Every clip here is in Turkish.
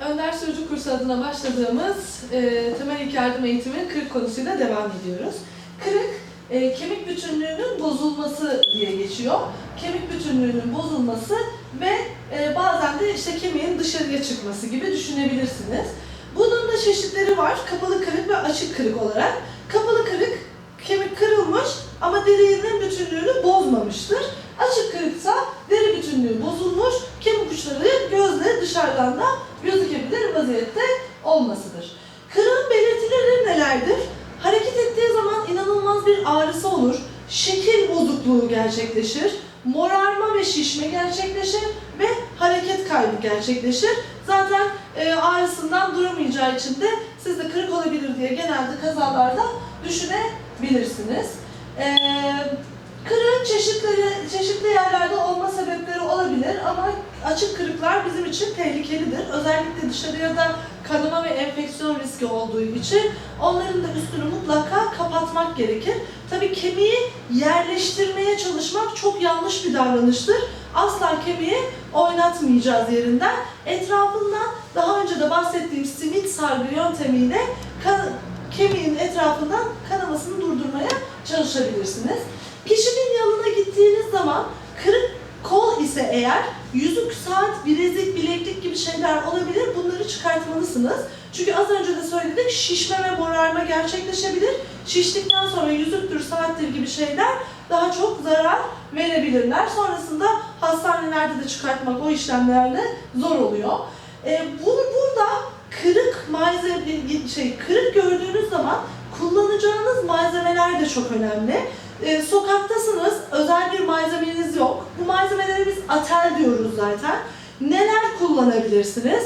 Önder Sürücü Kursu adına başladığımız e, temel ilk yardım eğitiminin kırık konusuyla devam ediyoruz. Kırık, e, kemik bütünlüğünün bozulması diye geçiyor. Kemik bütünlüğünün bozulması ve e, bazen de işte kemiğin dışarıya çıkması gibi düşünebilirsiniz. Bunun da çeşitleri var. Kapalı kırık ve açık kırık olarak. Kapalı kırık, kemik kırılmış ama derinin bütünlüğünü bozmamıştır. Açık kırıksa deri bütünlüğü bozulmuş, uçları gözle dışarıdan da gözükebilir vaziyette olmasıdır. Kırığın belirtileri nelerdir? Hareket ettiği zaman inanılmaz bir ağrısı olur, şekil bozukluğu gerçekleşir, morarma ve şişme gerçekleşir ve hareket kaybı gerçekleşir. Zaten e, ağrısından duramayacağı için de siz de kırık olabilir diye genelde kazalarda düşünebilirsiniz. E, Kırığın çeşitleri, çeşitli yerlerde olma sebepleri olabilir ama açık kırıklar bizim için tehlikelidir. Özellikle dışarıya da kanama ve enfeksiyon riski olduğu için onların da üstünü mutlaka kapatmak gerekir. Tabii kemiği yerleştirmeye çalışmak çok yanlış bir davranıştır. Asla kemiği oynatmayacağız yerinden. Etrafından daha önce de bahsettiğim simit sargı yöntemiyle kemiğin etrafından kanamasını durdurmaya çalışabilirsiniz. Kişinin yanına gittiğiniz zaman kırık kol ise eğer yüzük, saat, bilezik, bileklik gibi şeyler olabilir. Bunları çıkartmalısınız. Çünkü az önce de söyledik şişme ve morarma gerçekleşebilir. Şiştikten sonra yüzüktür, saattir gibi şeyler daha çok zarar verebilirler. Sonrasında hastanelerde de çıkartmak o işlemlerle zor oluyor. Ee, bu, burada kırık malzeme şey kırık gördüğünüz zaman kullanacağınız malzemeler de çok önemli. Ee, sokaktasınız, özel bir malzemeniz yok. Bu malzemelere atel diyoruz zaten. Neler kullanabilirsiniz?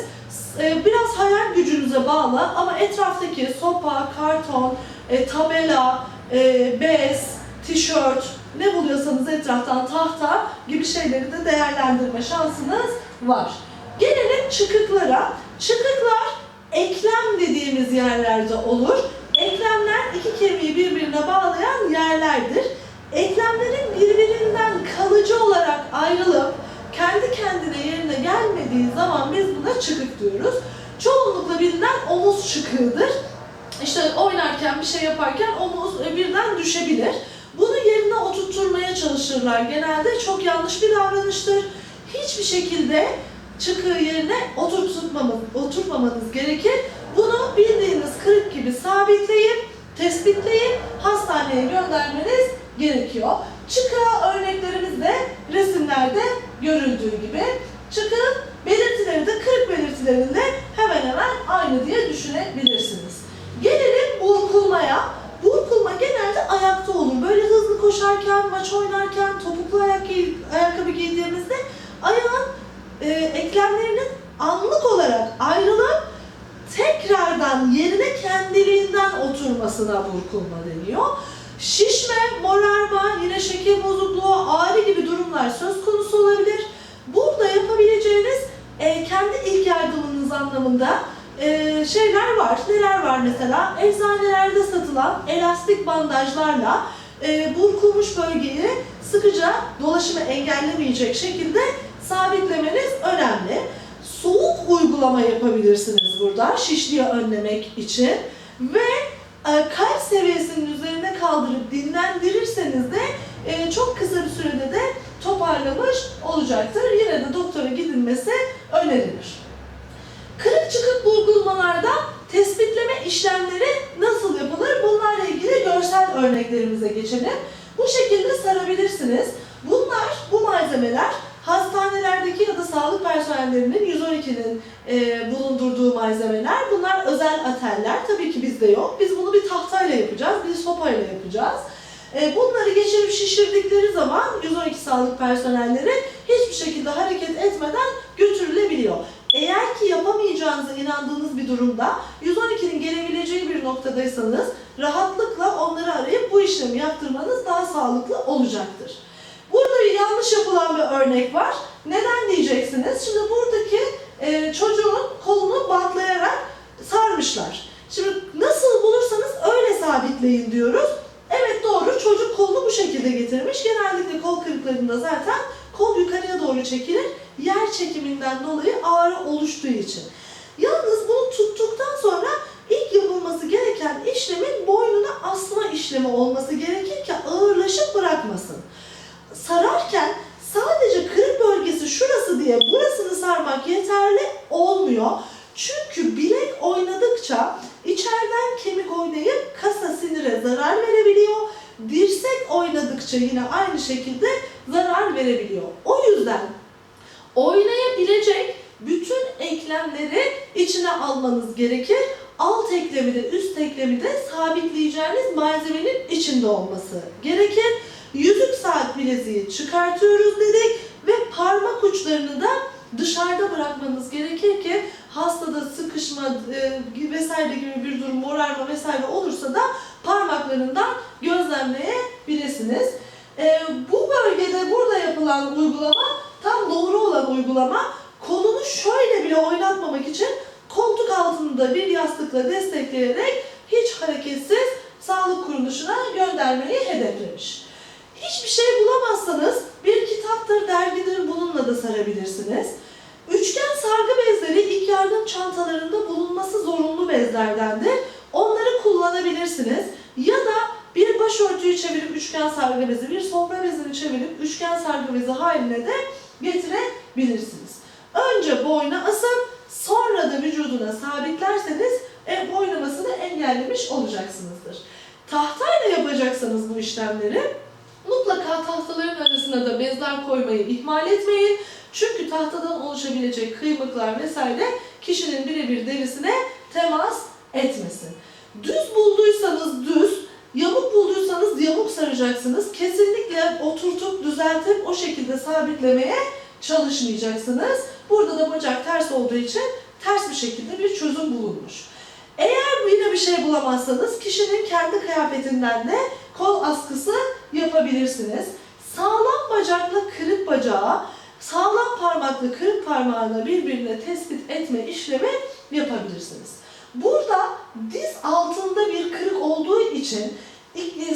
Ee, biraz hayal gücünüze bağlı ama etraftaki sopa, karton, e, tabela, e, bez, tişört, ne buluyorsanız etraftan tahta gibi şeyleri de değerlendirme şansınız var. Gelelim çıkıklara. Çıkıklar eklem dediğimiz yerlerde olur. Eklemler iki kemiği birbirine bağlayan yerlerdir. Eklemlerin birbirinden kalıcı olarak ayrılıp kendi kendine yerine gelmediği zaman biz buna çıkık diyoruz. Çoğunlukla bilinen omuz çıkığıdır. İşte oynarken bir şey yaparken omuz e, birden düşebilir. Bunu yerine oturtturmaya çalışırlar. Genelde çok yanlış bir davranıştır. Hiçbir şekilde çıkığı yerine oturtmamanız, oturtmamanız gerekir. Bunu bildiğiniz kırık gibi sabitleyip, tespitleyip hastaneye göndermeniz gerekiyor. Çıkığa örneklerimiz de resimlerde görüldüğü gibi. Çıkığın belirtileri de kırık belirtilerinde hemen hemen aynı diye düşünebilirsiniz. Gelelim burkulmaya. Burkulma genelde ayakta olur. Böyle hızlı koşarken, maç oynarken, topuklu ayak giy- ayakkabı giydiğimizde ayağın e, eklemlerinin anlık olarak ayrılıp tekrardan yerine kendiliğinden oturmasına burkulma deniyor. Şişme, morarma, yine şeker bozukluğu, ağrı gibi durumlar söz konusu olabilir. Burada yapabileceğiniz e, kendi ilk yardımınız anlamında e, şeyler var. Neler var mesela? Eczanelerde satılan elastik bandajlarla e, burkulmuş bölgeyi sıkıca dolaşımı engellemeyecek şekilde sabitlemeniz önemli. Soğuk uygulama yapabilirsiniz burada şişliği önlemek için ve kalp seviyesinin üzerine kaldırıp dinlendirirseniz de e, çok kısa bir sürede de toparlamış olacaktır. Yine de doktora gidilmesi önerilir. Kırık çıkık burgulmalarda tespitleme işlemleri nasıl yapılır? Bunlarla ilgili görsel örneklerimize geçelim. Bu şekilde sarabilirsiniz. Bunlar, bu malzemeler hastanelerdeki ya da sağlık personellerinin 112'nin e, bulundurduğu malzemeler. Bunlar özel ateller. Tabii ki bizde yok. Biz bunu bir tahtayla yapacağız, bir sopayla yapacağız. E, bunları geçirip şişirdikleri zaman 112 sağlık personelleri hiçbir şekilde hareket etmeden götürülebiliyor. Eğer ki yapamayacağınıza inandığınız bir durumda 112'nin gelebileceği bir noktadaysanız rahatlıkla onları arayıp bu işlemi yaptırmanız daha sağlıklı olacaktır. Burada yanlış yapılan bir örnek var. Neden diyeceksiniz? Şimdi buradaki çocuğun kolunu bantlayarak sarmışlar. Şimdi nasıl bulursanız öyle sabitleyin diyoruz. Evet doğru çocuk kolunu bu şekilde getirmiş. Genellikle kol kırıklarında zaten kol yukarıya doğru çekilir. Yer çekiminden dolayı ağrı oluştuğu için. Yalnız bunu tuttuktan sonra ilk yapılması gereken işlemin boynuna asma işlemi olması gerekir ki ağırlaşıp bırakmasın. Sararken şurası diye burasını sarmak yeterli olmuyor. Çünkü bilek oynadıkça içeriden kemik oynayıp kasa sinire zarar verebiliyor. Dirsek oynadıkça yine aynı şekilde zarar verebiliyor. O yüzden oynayabilecek bütün eklemleri içine almanız gerekir. Alt eklemi de üst eklemi de sabitleyeceğiniz malzemenin içinde olması gerekir. Yüzük saat bileziği çıkartıyoruz dedik ve parmak uçlarını da dışarıda bırakmanız gerekir ki hastada sıkışma e, vesaire gibi bir durum, morarma vesaire olursa da parmaklarından gözlemleyebilirsiniz. E, bu bölgede burada yapılan uygulama tam doğru olan uygulama. Kolunu şöyle bile oynatmamak için koltuk altında bir yastıkla destekleyerek hiç hareketsiz sağlık kuruluşuna göndermeyi hedeflemiş. Hiçbir şey bulamazsanız kitaptır, dergidir bununla da sarabilirsiniz. Üçgen sargı bezleri ilk yardım çantalarında bulunması zorunlu bezlerdendir. Onları kullanabilirsiniz. Ya da bir başörtüyü çevirip üçgen sargı bezi, bir sofra bezini çevirip üçgen sargı bezi haline de getirebilirsiniz. Önce boyna asıp sonra da vücuduna sabitlerseniz e, boynamasını engellemiş olacaksınızdır. Tahtayla yapacaksanız bu işlemleri mutlaka tahtaların arasına da bezler koymayı ihmal etmeyin. Çünkü tahtadan oluşabilecek kıymıklar vesaire kişinin birebir derisine temas etmesin. Düz bulduysanız düz, yamuk bulduysanız yamuk saracaksınız. Kesinlikle oturtup düzeltip o şekilde sabitlemeye çalışmayacaksınız. Burada da bacak ters olduğu için ters bir şekilde bir çözüm bulunmuş. Eğer yine bir şey bulamazsanız kişinin kendi kıyafetinden de kol askısı yapabilirsiniz. Sağlam bacakla kırık bacağı, sağlam parmakla kırık parmağını birbirine tespit etme işlemi yapabilirsiniz. Burada diz altında bir kırık olduğu için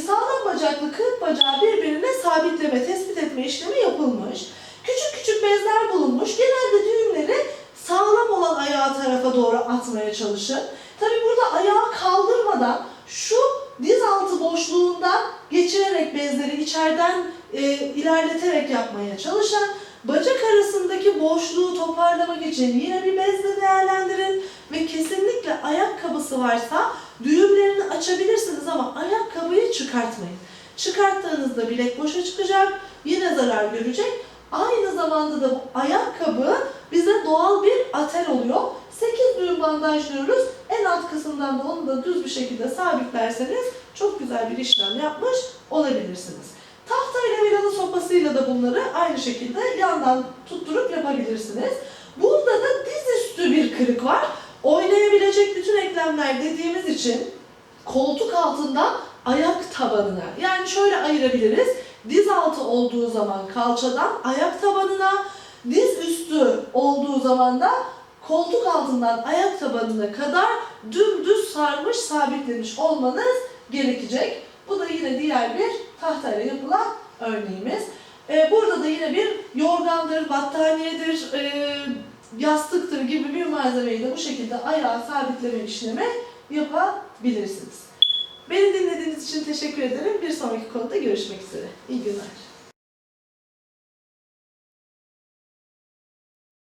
sağlam bacaklı kırık bacağı birbirine sabitleme, tespit etme işlemi yapılmış. Küçük küçük bezler bulunmuş. Genelde düğümleri sağlam olan ayağı tarafa doğru atmaya çalışın. Tabi burada ayağı kaldırmadan şu diz altı boşluğundan geçirerek bezleri içeriden e, ilerleterek yapmaya çalışın. Bacak arasındaki boşluğu toparlamak için yine bir bezle değerlendirin ve kesinlikle ayakkabısı varsa düğümlerini açabilirsiniz ama ayakkabıyı çıkartmayın. Çıkarttığınızda bilek boşa çıkacak, yine zarar görecek. Aynı zamanda da bu ayakkabı bize doğal bir atel oluyor. 8 düğüm bandajlıyoruz. En alt kısımdan da onu da düz bir şekilde sabitlerseniz çok güzel bir işlem yapmış olabilirsiniz. Sopasıyla da bunları aynı şekilde yandan tutturup yapabilirsiniz. Burada da diz üstü bir kırık var. Oynayabilecek bütün eklemler dediğimiz için koltuk altından ayak tabanına yani şöyle ayırabiliriz. Diz altı olduğu zaman kalçadan ayak tabanına, diz üstü olduğu zaman da koltuk altından ayak tabanına kadar dümdüz sarmış, sabitlemiş olmanız gerekecek. Bu da yine diğer bir tahtayla yapılan örneğimiz. Ee, burada da yine bir yorgandır, battaniyedir, e, yastıktır gibi bir malzemeyi de bu şekilde ayağa sabitleme işlemi yapabilirsiniz. Beni dinlediğiniz için teşekkür ederim. Bir sonraki konuda görüşmek üzere. İyi günler.